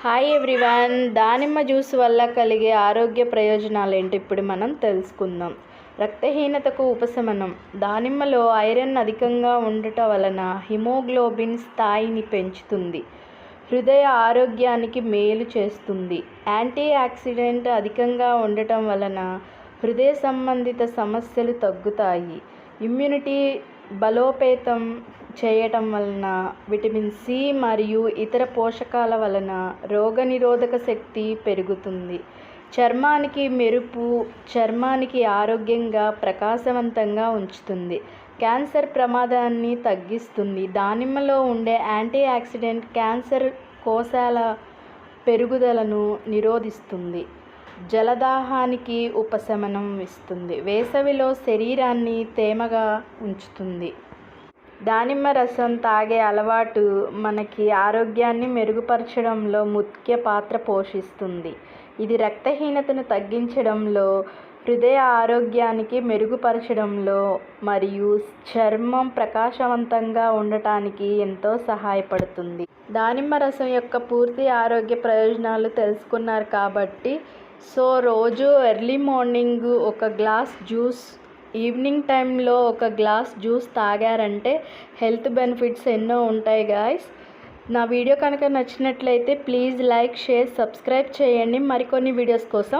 Hi everyone దానిమ్మ juice వల్ల కలిగే ఆరోగ్య ప్రయోజనాలు ఏంటి ఇప్పుడు మనం తెలుసుకుందాం. రక్తహీనతకు ఉపశమనం. దానిమ్మలో ఐరన్ అధికంగా ఉండటం వలన హిమోగ్లోబిన్ స్థాయిని పెంచుతుంది. హృదయ ఆరోగ్యానికి మేలు చేస్తుంది. యాంటీ ఆక్సిడెంట్ అధికంగా ఉండటం వలన హృదయ సంబంధిత సమస్యలు తగ్గుతాయి. ఇమ్యూనిటీ బలోపేతం చేయటం వలన విటమిన్ సి మరియు ఇతర పోషకాల వలన రోగనిరోధక శక్తి పెరుగుతుంది. చర్మానికి మెరుపు చర్మానికి ఆరోగ్యంగా ప్రకాశవంతంగా ఉంచుతుంది. క్యాన్సర్ ప్రమాదాన్ని తగ్గిస్తుంది. దానిమ్మలో ఉండే యాంటీ ఆక్సిడెంట్ క్యాన్సర్ కోశాల పెరుగుదలను నిరోధిస్తుంది. జలదాహానికి ఉపశమనం ఇస్తుంది. వేసవిలో శరీరాన్ని తేమగా ఉంచుతుంది. దానిమ్మ రసం తాగే అలవాటు మనకి ఆరోగ్యాన్ని మెరుగుపరచడంలో ముఖ్య పాత్ర పోషిస్తుంది. ఇది రక్తహీనతను తగ్గించడంలో హృదయ ఆరోగ్యానికి మెరుగుపరచడంలో మరియు చర్మం ప్రకాశవంతంగా ఉండటానికి ఎంతో సహాయపడుతుంది. దానిమ్మ రసం యొక్క పూర్తి ఆరోగ్య ప్రయోజనాలు తెలుసుకున్నారు కాబట్టి సో రోజు ఎర్లీ మార్నింగ్ ఒక గ్లాస్ జ్యూస్ ఈవినింగ్ టైంలో ఒక గ్లాస్ జ్యూస్ తాగారంటే హెల్త్ బెనిఫిట్స్ ఎన్నో ఉంటాయి గాయస్. నా వీడియో కనుక నచ్చినట్లయితే ప్లీజ్ లైక్ షేర్ సబ్స్క్రైబ్ చేయండి. మరికొన్ని వీడియోస్ కోసం